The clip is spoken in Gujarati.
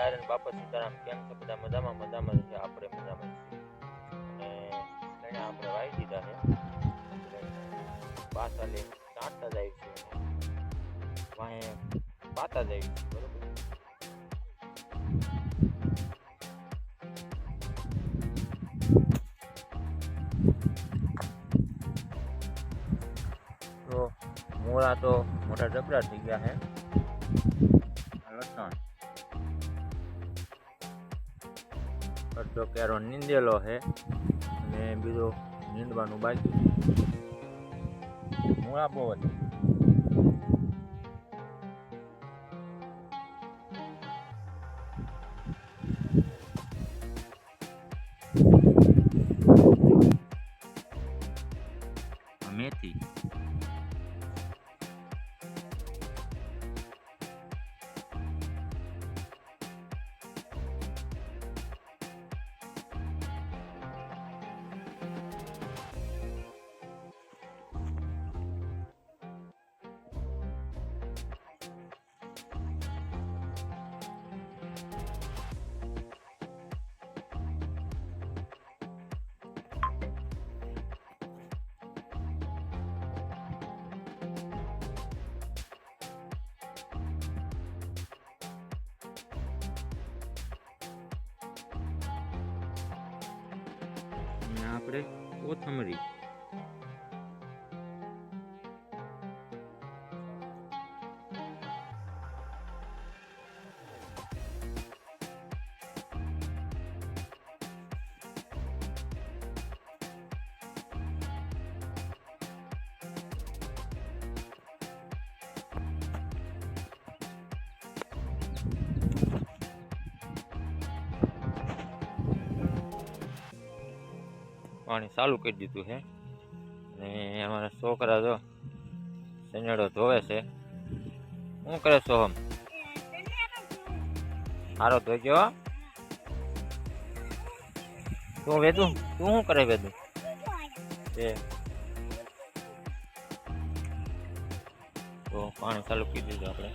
નારાયણ બાપા સીતારામ કેમ છે? બધા મજામાં? મજામાં છે. આપણે મજામાં છીએ. અને એને આપણે વાવી દીધા છે. પાછા લઈને કાઢતા જાય છે. વાંહે પાતા જાય છે, બરોબર? તો મોળા તો મોટા જબરા થઈ ગયા છે. લસણ. અડધો કેરો નીંદેલો છે અને બીજો નીંદવાનું બાકી મૂળા બહુ જ આપણે કોથમરી પાણી ચાલુ કરી દીધું છે. અને અમારા છોકરા જો સનેડો ધોવે છે. શું કરે સોહમ સારો ધોઈ હો. તું વેદું? તું શું કરે વેદું? એ. તો પાણી ચાલુ કરી દીધું આપણે.